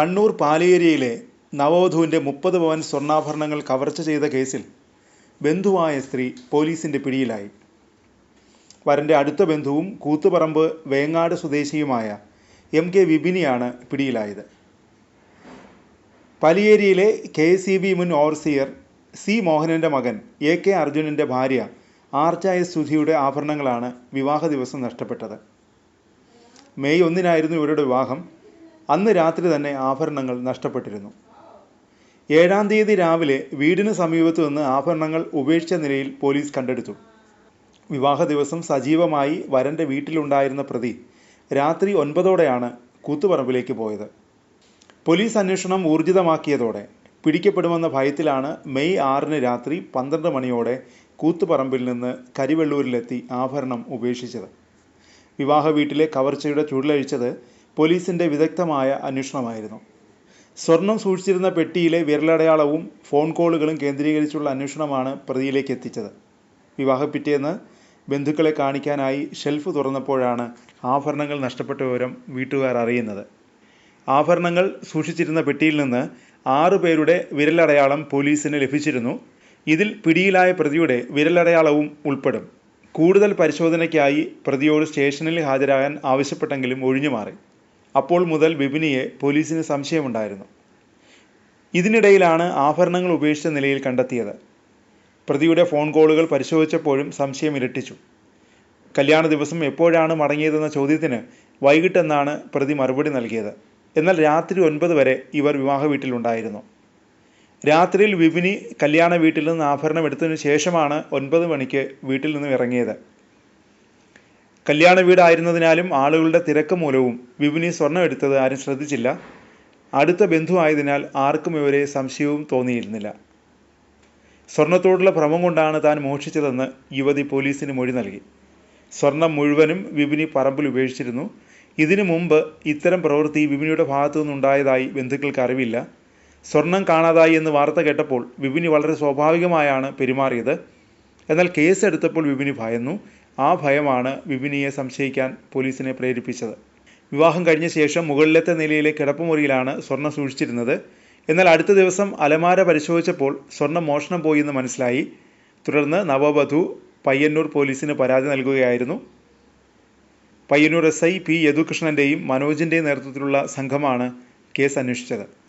കണ്ണൂർ പാലേരിയയിലെ നവവധുവിന്റെ മുപ്പത് പവൻ സ്വർണാഭരണങ്ങൾ കവർച്ച ചെയ്ത കേസിൽ ബന്ധുവായ സ്ത്രീ പോലീസിന്റെ പിടിയിലായി. വരന്റെ അടുത്ത ബന്ധുവും കൂത്തുപറമ്പ് വേങ്ങാട് സ്വദേശിയുമായ എം കെ വിപിനിയാണ് പിടിയിലായത്. പലിയേരിയിലെ കെ സി ബി മുൻ ഓവർസിയർ സി മോഹനന്റെ മകൻ എ കെ അർജുനന്റെ ഭാര്യ ആർച്ചായ സുധിയുടെ ആഭരണങ്ങളാണ് വിവാഹ ദിവസം നഷ്ടപ്പെട്ടത്. മെയ് ഒന്നിനായിരുന്നു ഇവരുടെ വിവാഹം. അന്ന് രാത്രി തന്നെ ആഭരണങ്ങൾ നഷ്ടപ്പെട്ടിരുന്നു. ഏഴാം തീയതി രാവിലെ വീടിന് സമീപത്തു നിന്ന് ആഭരണങ്ങൾ ഉപേക്ഷിച്ച നിലയിൽ പോലീസ് കണ്ടെടുത്തു. വിവാഹ ദിവസം സജീവമായി വരന്റെ വീട്ടിലുണ്ടായിരുന്ന പ്രതി രാത്രി ഒൻപതോടെയാണ് കൂത്തുപറമ്പിലേക്ക് പോയത്. പോലീസ് അന്വേഷണം ഊർജിതമാക്കിയതോടെ പിടിക്കപ്പെടുമെന്ന ഭയത്തിലാണ് മെയ് ആറിന് രാത്രി പന്ത്രണ്ട് മണിയോടെ കൂത്തുപറമ്പിൽ നിന്ന് കരിവെള്ളൂരിലെത്തി ആഭരണം ഉപേക്ഷിച്ചത്. വിവാഹ വീട്ടിലെ കവർച്ചയുടെ ചുരുളഴിച്ചത് പോലീസിന്റെ വിദഗ്ധമായ അന്വേഷണമായിരുന്നു. സ്വർണം സൂക്ഷിച്ചിരുന്ന പെട്ടിയിലെ വിരലടയാളവും ഫോൺ കോളുകളും കേന്ദ്രീകരിച്ചുള്ള അന്വേഷണമാണ് പ്രതിയിലേക്ക് എത്തിച്ചത്. വിവാഹ പിറ്റേന്ന് ബന്ധുക്കളെ കാണിക്കാനായി ഷെൽഫ് തുറന്നപ്പോഴാണ് ആഭരണങ്ങൾ നഷ്ടപ്പെട്ട വിവരം വീട്ടുകാർ അറിയുന്നത്. ആഭരണങ്ങൾ സൂക്ഷിച്ചിരുന്ന പെട്ടിയിൽ നിന്ന് ആറു പേരുടെ വിരലടയാളം പോലീസിന് ലഭിച്ചിരുന്നു. ഇതിൽ പിടിയിലായ പ്രതിയുടെ വിരലടയാളവും ഉൾപ്പെടും. കൂടുതൽ പരിശോധനയ്ക്കായി പ്രതിയോട് സ്റ്റേഷനിൽ ഹാജരാകാൻ ആവശ്യപ്പെട്ടെങ്കിലും ഒഴിഞ്ഞുമാറി. അപ്പോൾ മുതൽ ബിബിനിയെ പോലീസിന് സംശയമുണ്ടായിരുന്നു. ഇതിനിടയിലാണ് ആഭരണങ്ങൾ ഉപേക്ഷിച്ച നിലയിൽ കണ്ടെത്തിയത്. പ്രതിയുടെ ഫോൺ കോളുകൾ പരിശോധിച്ചപ്പോഴും സംശയം ഇരട്ടിച്ചു. കല്യാണ ദിവസം എപ്പോഴാണ് മടങ്ങിയതെന്ന ചോദ്യത്തിന് വൈകിട്ടെന്നാണ് പ്രതി മറുപടി നൽകിയത്. എന്നാൽ രാത്രി ഒൻപത് വരെ ഇവർ വിവാഹ വീട്ടിലുണ്ടായിരുന്നു. രാത്രിയിൽ വിപിനി കല്യാണ വീട്ടിൽ നിന്ന് ആഭരണം എടുത്തതിനു ശേഷമാണ് ഒൻപത് മണിക്ക് വീട്ടിൽ നിന്നും ഇറങ്ങിയത്. കല്യാണ വീടായിരുന്നതിനാലും ആളുകളുടെ തിരക്ക് മൂലവും വിപിനി സ്വർണം എടുത്തത് ആരും ശ്രദ്ധിച്ചില്ല. അടുത്ത ബന്ധുവായതിനാൽ ആർക്കും ഇവരെ സംശയവും തോന്നിയിരുന്നില്ല. സ്വർണത്തോടുള്ള ഭ്രമം കൊണ്ടാണ് താൻ മോഷിച്ചതെന്ന് യുവതി പോലീസിന് മൊഴി നൽകി. സ്വർണം മുഴുവനും വിപിനി പറമ്പിൽ ഉപേക്ഷിച്ചിരുന്നു. ഇതിനു മുമ്പ് ഇത്തരം പ്രവൃത്തി വിപിനിയുടെ ഭാഗത്തു നിന്നുണ്ടായതായി ബന്ധുക്കൾക്ക് അറിവില്ല. സ്വർണം കാണാതായി എന്ന് വാർത്ത കേട്ടപ്പോൾ വിപിനി വളരെ സ്വാഭാവികമായാണ് പെരുമാറിയത്. എന്നാൽ കേസ് എടുത്തപ്പോൾ വിപിനി ഭയന്നു. ആ ഭയമാണ് വിപിനിയെ സംശയിക്കാൻ പോലീസിനെ പ്രേരിപ്പിച്ചത്. വിവാഹം കഴിഞ്ഞ ശേഷം മുകളിലത്തെ നിലയിലെ കിടപ്പുമുറിയിലാണ് സ്വർണം സൂക്ഷിച്ചിരുന്നത്. എന്നാൽ അടുത്ത ദിവസം അലമാര പരിശോധിച്ചപ്പോൾ സ്വർണം മോഷണം പോയി എന്ന് മനസ്സിലായി. തുടർന്ന് നവവധു പയ്യന്നൂർ പോലീസിന് പരാതി നൽകുകയായിരുന്നു. പയ്യന്നൂർ എസ് ഐ പി യദുകൃഷ്ണന്റെയും മനോജിന്റെയും നേതൃത്വത്തിലുള്ള സംഘമാണ് കേസ് അന്വേഷിച്ചത്.